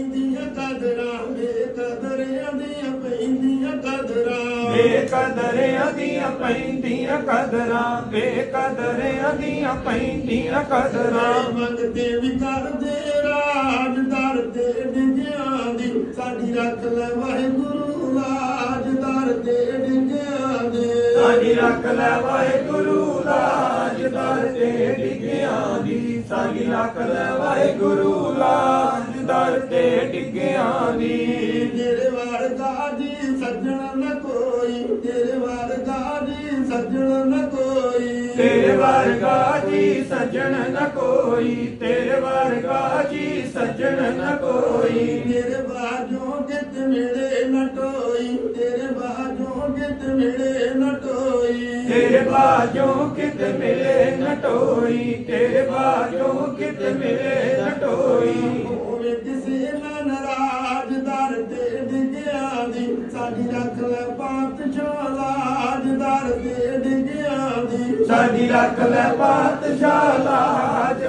ਕਦਰਾਂ ਬੇਕਦਰਿਆਂ ਦੀਆਂ ਪੈਂਦੀਆਂ ਕਦਰਾਂ। ਬੇਕਦਰਿਆਂ ਦੀਆਂ ਪੈਂਦੀਆਂ ਕਦਰਾਂ ਬੇਕਦਰਿਆਂ ਦੀਆਂ ਪੈਂਦੀਆਂ ਕਦਰਾਂ। ਮੰਗਦੇ ਵੀ ਕਰਦੇ ਰਾਜ ਦਰ ਤੇ ਡਿੱਗਿਆਂ ਦੀ। ਸਾਡੀ ਰੱਖ ਲੈ ਵਾਹਿਗੁਰੂ ਲਾਜ ਦਰ ਤੇ ਡਿੱਗਿਆਂ ਦੇ। ਸਾਡੀ ਰੱਖ ਲੈ ਵਾਹਿਗੁਰੂ ਲਾਜ ਦਰ ਤੇ ਡਿੱਗਿਆਂ ਦੀ। ਸਾਡੀ ਰੱਖ ਲੈ ਵਾਹਿਗੁਰੂ ਲਾਜ ਜੀ ਸੱਜਣ ਨ ਕੋਈ ਤੇਰੇ ਵਰਗਾ ਜੀ ਸੱਜਣ ਨ ਕੋਈ। ਤੇਰੇ ਵਰਗਾ ਜੀ ਸੱਜਣ ਨ ਕੋਈ ਤੇਰੇ ਵਰਗਾ ਜੀ ਸੱਜਣ ਨ ਕੋਈ। ਤੇਰੇ ਬਾਝੋਂ ਕਿਤ ਮਿਲੇ ਨ ਟੋਈ ਤੇਰੇ ਬਾਝੋਂ ਕਿਤ ਮਿਲੇ ਨ ਟੋਈ। ਤੇਰੇ ਬਾਝੋਂ ਕਿਤ ਮਿਲੇ ਨ ਟੋਈ ਤੇਰੇ ਬਾਝੋਂ ਕਿਤ ਮਿਲੇ ਨ ਟੋਈ। ਸਾਡੀ ਰੱਖ ਲੈ ਪਾਤਸ਼ਾਹ ਲਾਜ ਦਰ ਤੇ ਦੀ। ਸਾਡੀ ਰੱਖ ਲੈ ਪਾਤਸ਼ਾਹ ਲਾਜ